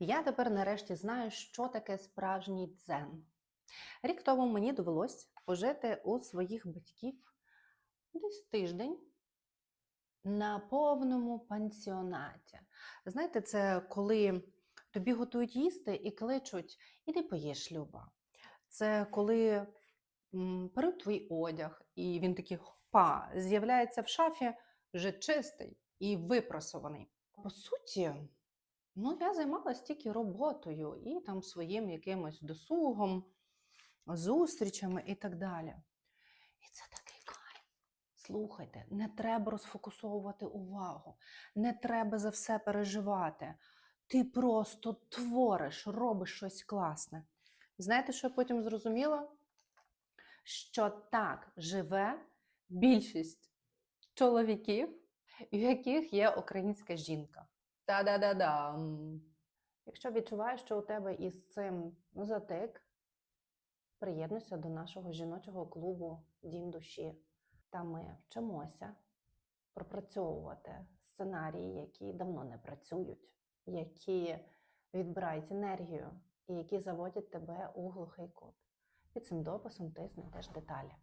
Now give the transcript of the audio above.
Я тепер нарешті знаю, що таке справжній дзен. Рік тому мені довелось пожити у своїх батьків десь тиждень на повному пансіонаті. Знаєте, це коли тобі готують їсти і кличуть Іди поїж, Люба. Це коли беруть твій одяг, і він такий хопа, з'являється в шафі вже чистий і випросований. По суті, ну, я займалася тільки роботою і там своїм якимось досугом, зустрічами і так далі. І це такий кайф. Слухайте, не треба розфокусовувати увагу, не треба за все переживати. Ти просто твориш, робиш щось класне. Знаєте, що я потім зрозуміла? Що так живе більшість чоловіків, в яких є українська жінка. Та-да-да-дам! Якщо відчуваєш, що у тебе із цим ну, затик, приєднуйся до нашого жіночого клубу Дім душі. Там ми вчимося пропрацьовувати сценарії, які давно не працюють, які відбирають енергію і які заводять тебе у глухий кут. Під цим дописом ти знайдеш деталі.